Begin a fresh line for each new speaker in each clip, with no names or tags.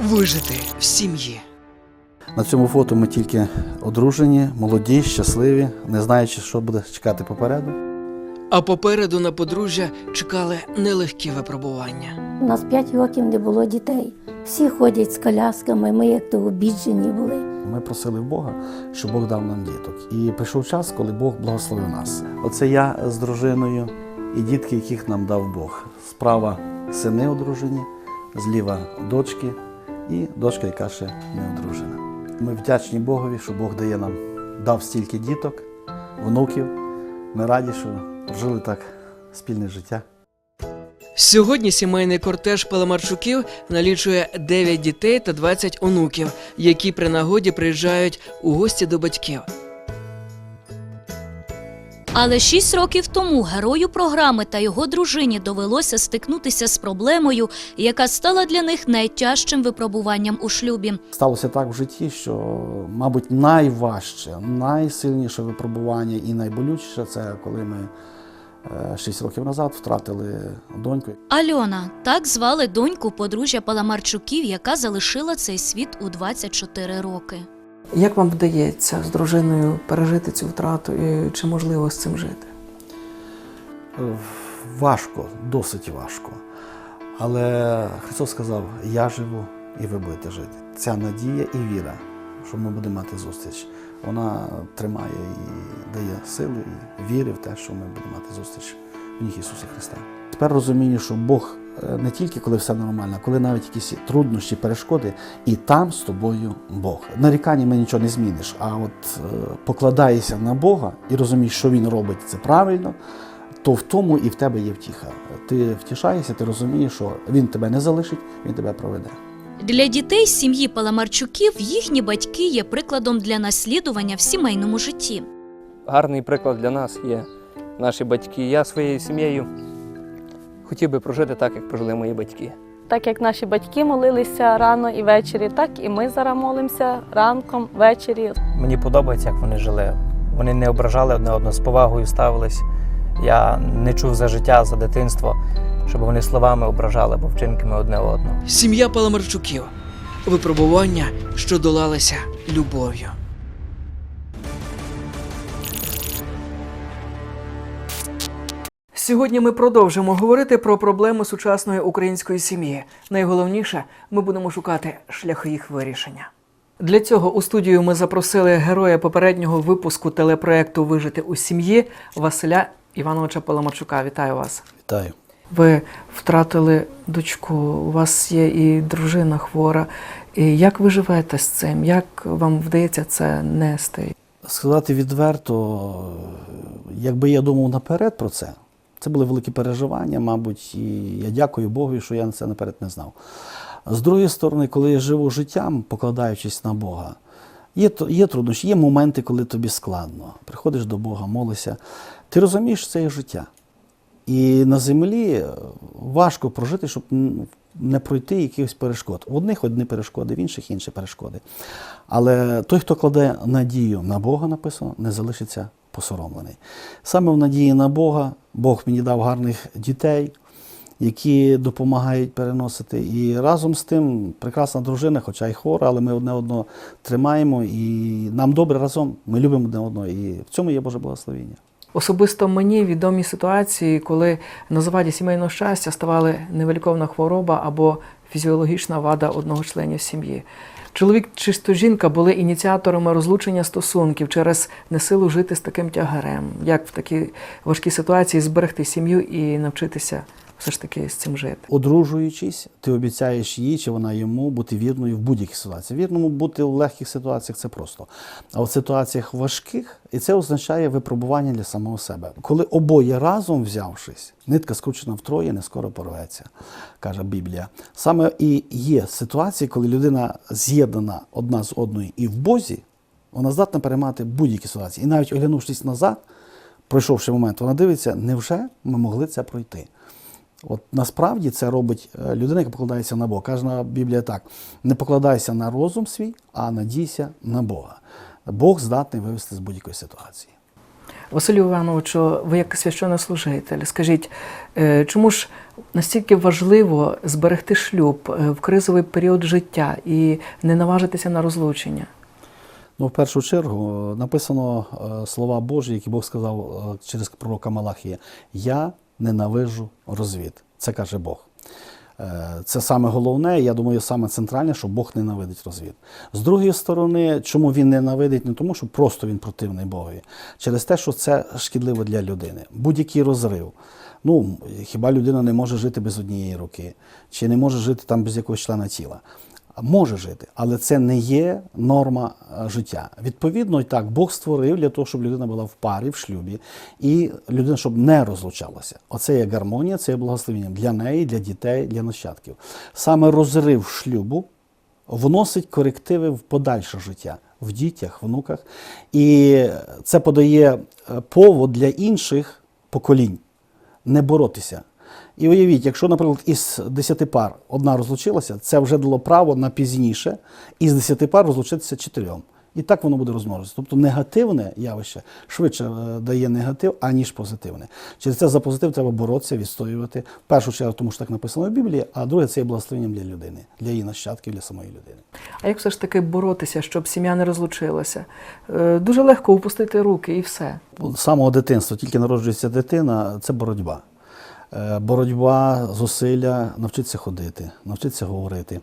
Вижити в сім'ї.
На цьому фото ми тільки одружені, молоді, щасливі, не знаючи, що буде чекати попереду.
А попереду на подружжя чекали нелегкі випробування.
У нас 5 років не було дітей. Всі ходять з колясками, ми як то обіджені були.
Ми просили в Бога, щоб Бог дав нам діток. І прийшов час, коли Бог благословив нас. Оце я з дружиною і дітки, яких нам дав Бог. Справа сини одружені, зліва дочки і дочка, яка ще не одружена. Ми вдячні Богові, що Бог дає нам, дав стільки діток, внуків. Ми раді, що жили так спільне життя.
Сьогодні сімейний кортеж Паламарчуків налічує 9 дітей та 20 онуків, які при нагоді приїжджають у гості до батьків.
Але шість років тому герою програми та його дружині довелося стикнутися з проблемою, яка стала для них найтяжчим випробуванням у шлюбі.
Сталося так в житті, що, мабуть, найважче, найсильніше випробування і найболючіше це коли ми 6 років назад втратили доньку.
Альона так звали доньку подружжя Паламарчуків, яка залишила цей світ у 24 роки.
Як вам вдається з дружиною пережити цю втрату і чи можливо з цим жити?
Важко, досить важко. Але Христос сказав: Я живу і ви будете жити. Ця надія і віра, що ми будемо мати зустріч, вона тримає і дає сили і віри в те, що ми будемо мати зустріч в ніг Ісуса Христа. Тепер розумію, що Бог не тільки коли все нормально, а коли навіть якісь труднощі, перешкоди, і там з тобою Бог. Нарікання ми нічого не зміниш, а от е, покладаєшся на Бога і розумієш, що Він робить це правильно, то в тому і в тебе є втіха. Ти втішаєшся, ти розумієш, що Він тебе не залишить, Він тебе проведе.
Для дітей з сім'ї Паламарчуків їхні батьки є прикладом для наслідування в сімейному житті.
гарний приклад для нас є наші батьки. Я своєю сім'єю хотів би прожити так, як прожили мої батьки.
Так як наші батьки молилися рано і ввечері, так і ми зараз молимося ранком, ввечері.
Мені подобається, як вони жили. Вони не ображали одне одного, з повагою ставились. Я не чув за життя, за дитинство, щоб вони словами ображали або вчинками одне одного.
Сім'я Паламарчуків. Випробування, що долалися любов'ю. Сьогодні ми продовжимо говорити про проблеми сучасної української сім'ї. Найголовніше, ми будемо шукати шляхи їх вирішення. Для цього у студію ми запросили героя попереднього випуску телепроекту Вижити у сім'ї Василя Івановича Паламарчука. Вітаю вас.
Вітаю.
Ви втратили дочку, у вас є і дружина хвора. І як ви живете з цим? Як вам вдається це нести?
Сказати відверто, якби я думав наперед про це, це були великі переживання, мабуть, і я дякую Богу, що я це наперед не знав. З другої сторони, коли я живу життям, покладаючись на Бога, є, є труднощі, є моменти, коли тобі складно. Приходиш до Бога, молишся. Ти розумієш, це є життя. І на землі е, важко прожити, щоб не пройти якихось перешкод. В одних одні перешкоди, в інших інші перешкоди. Але той, хто кладе надію на Бога, написано, не залишиться посоромлений. Саме в надії на Бога, Бог мені дав гарних дітей, які допомагають переносити. І разом з тим прекрасна дружина, хоча й хора, але ми одне одного тримаємо і нам добре разом. Ми любимо одне одного. І в цьому є Боже благословення.
Особисто мені відомі ситуації, коли на заваді сімейного щастя ставали невеликовна хвороба або фізіологічна вада одного членів сім'ї. Чоловік чи жінка були ініціаторами розлучення стосунків через несилу жити з таким тягарем. Як в такій важкій ситуації зберегти сім'ю і навчитися все ж таки з цим жити?
Одружуючись, ти обіцяєш їй чи вона йому бути вірною в будь-якій ситуації. Вірному бути в легких ситуаціях це просто. А в ситуаціях важких, і це означає випробування для самого себе. Коли обоє разом взявшись, нитка скручена втроє, не скоро порветься, каже Біблія. Саме і є ситуації, коли людина з'єднана одна з одною і в Бозі, вона здатна переймати будь-які ситуації. І навіть оглянувшись назад, пройшовши момент, вона дивиться, невже ми могли це пройти? От насправді це робить е, людина, яка покладається на Бога. Каже Біблія так: не покладайся на розум свій, а надійся на Бога. Бог здатний вивести з будь-якої ситуації.
Василю Івановичу, ви як священнослужитель, скажіть, е, чому ж настільки важливо зберегти шлюб е, в кризовий період життя і не наважитися на розлучення?
Ну, в першу чергу написано е, слова Божі, які Бог сказав через пророка Малахія: Я ненавижу розвід. Це каже Бог. Е, Це саме головне, я думаю, саме центральне, що Бог ненавидить розвід. З другої сторони, чому він ненавидить? Не тому, що просто він противний Богові, через те, що це шкідливо для людини. Будь-який розрив. Ну, хіба людина не може жити без однієї руки, чи не може жити там без якогось члена тіла? Може жити, але це не є норма е, життя. Відповідно, і так Бог створив для того, щоб людина була в парі, в шлюбі, і людина, щоб не розлучалася. Оце є гармонія, це є благословенням для неї, для дітей, для нащадків. Саме розрив шлюбу вносить корективи в подальше життя в дітях, внуках, і це подає е, повод для інших поколінь не боротися. І уявіть, якщо, наприклад, із 10 пар одна розлучилася, це вже дало право на пізніше із 10 пар розлучитися чотирьом. І так воно буде розмножитися. Тобто негативне явище швидше е, дає негатив, аніж позитивне. Через це за позитив треба боротися, відстоювати. В першу чергу, тому що так написано в Біблії, а друге це є благословенням для людини, для її нащадків, для самої людини.
А як все ж таки боротися, щоб сім'я не розлучилася? Е, Дуже легко упустити руки і все.
З самого дитинства, тільки народжується дитина, це боротьба. Е, Боротьба, зусилля, навчитися ходити, навчитися говорити,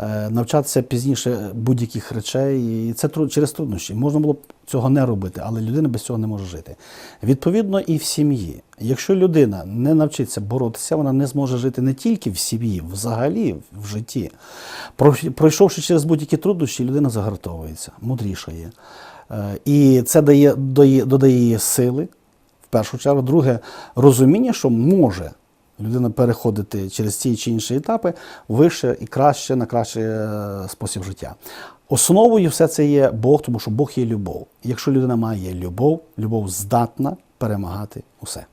е, навчатися пізніше будь-яких речей. І це через труднощі. Можна було б цього не робити, але людина без цього не може жити. Відповідно, і в сім'ї. Якщо людина не навчиться боротися, вона не зможе жити не тільки в сім'ї, взагалі в житті. Пройшовши через будь-які труднощі, людина загартовується, мудрішає. Е, І це дає, дає, додає сили, першу чергу. Друге, розуміння, що може людина переходити через ті чи інші етапи вище і краще на кращий е, спосіб життя. Основою все це є Бог, тому що Бог є любов. Якщо людина має любов, любов здатна перемагати усе.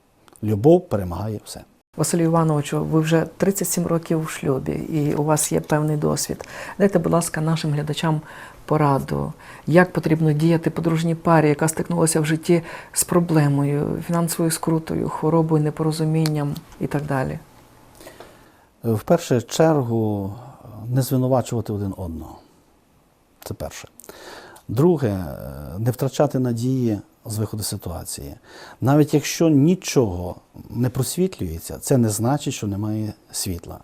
Любов перемагає все.
Василю Івановичу, ви вже 37 років у шлюбі, і у вас є певний досвід. Дайте, будь ласка, нашим глядачам пораду, як потрібно діяти подружній парі, яка стикнулася в житті з проблемою, фінансовою скрутою, хворобою, непорозумінням і так далі.
В першу чергу не звинувачувати один одного. Це перше. Друге, е, не втрачати надії з виходу ситуації. Навіть якщо нічого не просвітлюється, це не значить, що немає світла.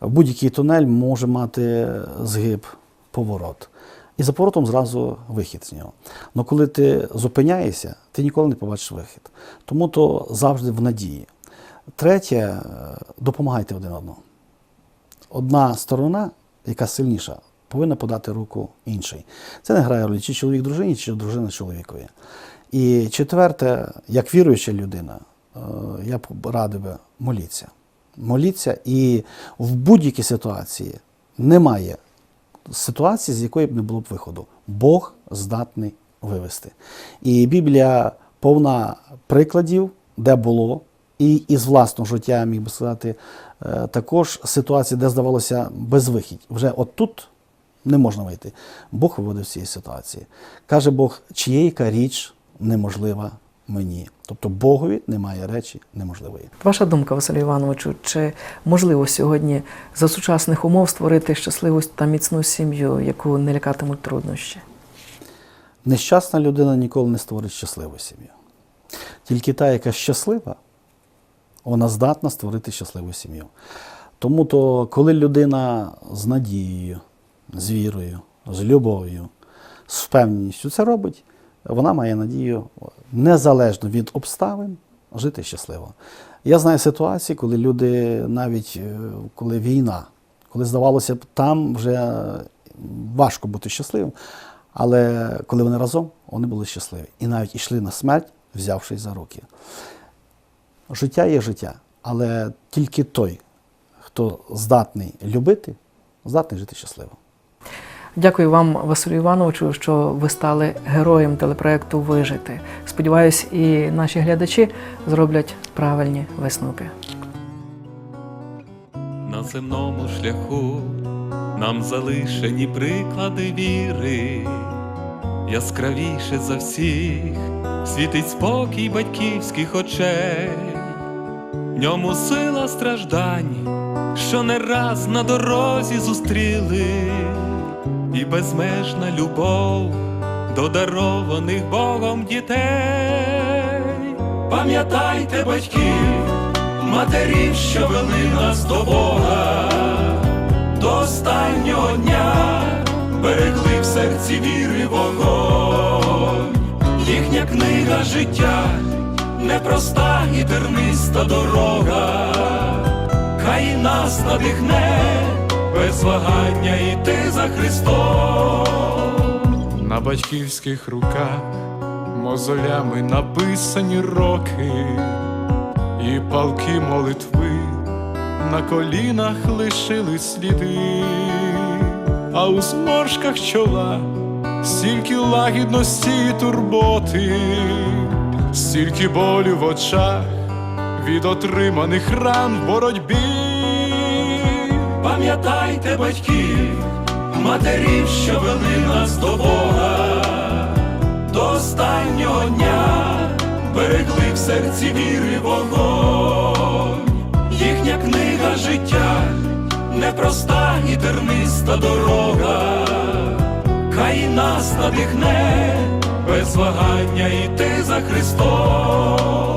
Будь-який тунель може мати згиб, поворот. І за поворотом зразу вихід з нього. Але коли ти зупиняєшся, ти ніколи не побачиш вихід. Тому то завжди в надії. Третє, е, допомагайте один одному одна сторона, яка сильніша, повинна подати руку іншій. Це не грає ролі, чи чоловік дружині, чи дружина чоловікові. І четверте, як віруюча людина, е, я б радив би моліться. Моліться, і в будь-якій ситуації немає ситуації, з якої б не було б виходу. Бог здатний вивести. І Біблія повна прикладів, де було, і із власного життя, міг би сказати, е, також ситуації, де здавалося безвихідь. Вже отут не можна вийти. Бог виводив з цієї ситуації. Каже Бог, чиєйка річ неможлива мені. Тобто Богові немає речі неможливої.
Ваша думка, Василю Івановичу, чи можливо сьогодні за сучасних умов створити щасливу та міцну сім'ю, яку не лякатимуть труднощі?
Нещасна людина ніколи не створить щасливу сім'ю. Тільки та, яка щаслива, вона здатна створити щасливу сім'ю. Тому то, коли людина з надією, з вірою, з любов'ю, з впевненістю це робить, вона має надію незалежно від обставин жити щасливо. Я знаю ситуації, коли люди, навіть е, коли війна, коли здавалося б, там вже важко бути щасливим, але коли вони разом, вони були щасливі. І навіть йшли на смерть, взявшись за руки. Життя є життя, але тільки той, хто здатний любити, здатний жити щасливо.
Дякую вам, Василю Івановичу, що ви стали героєм телепроекту Вижити. Сподіваюсь, і наші глядачі зроблять правильні висновки.
На земному шляху нам залишені приклади віри, яскравіше за всіх світить спокій батьківських очей, в ньому сила страждань, що не раз на дорозі зустріли, і безмежна любов до дарованих Богом дітей. Пам'ятайте батьків, матерів, що вели нас до Бога, до останнього дня берегли в серці віри вогонь, їхня книга життя, непроста і терниста дорога, хай нас надихне без вагання йти за Христом.
На батьківських руках мозолями написані роки, і палки молитви на колінах лишили сліди, а у зморшках чола стільки лагідності і турботи, стільки болю в очах від отриманих ран в боротьбі.
Пам'ятайте батьків, матерів, що вели нас до Бога, до останнього дня берегли в серці віри вогонь, їхня книга життя, непроста і терниста дорога, хай нас надихне без вагання йти за Христом.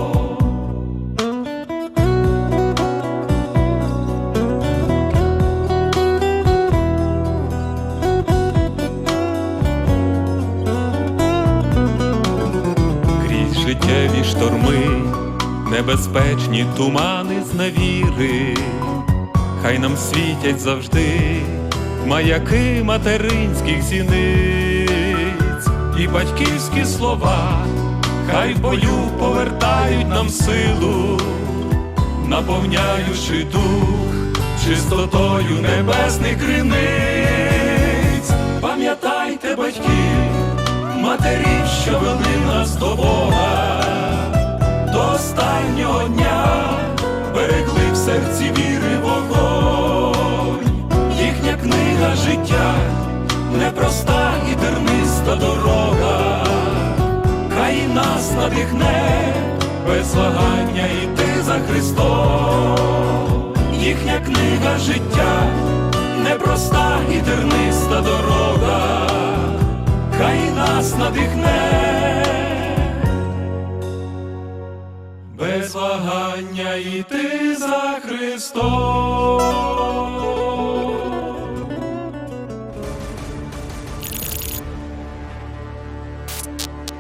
Життєві шторми, небезпечні тумани зневіри, хай нам світять завжди маяки материнських зіниць і батьківські слова, хай в бою повертають нам силу, наповняючи дух чистотою небесних криниць. Пам'ятайте батьків, матерів, що вели нас до Бога, до останнього дня берегли в серці віри вогонь, їхня книга життя, непроста і терниста дорога, хай нас надихне без вагання йти за Христом, їхня книга життя, непроста і терниста дорога нас надихне, без вагання йти за Христом.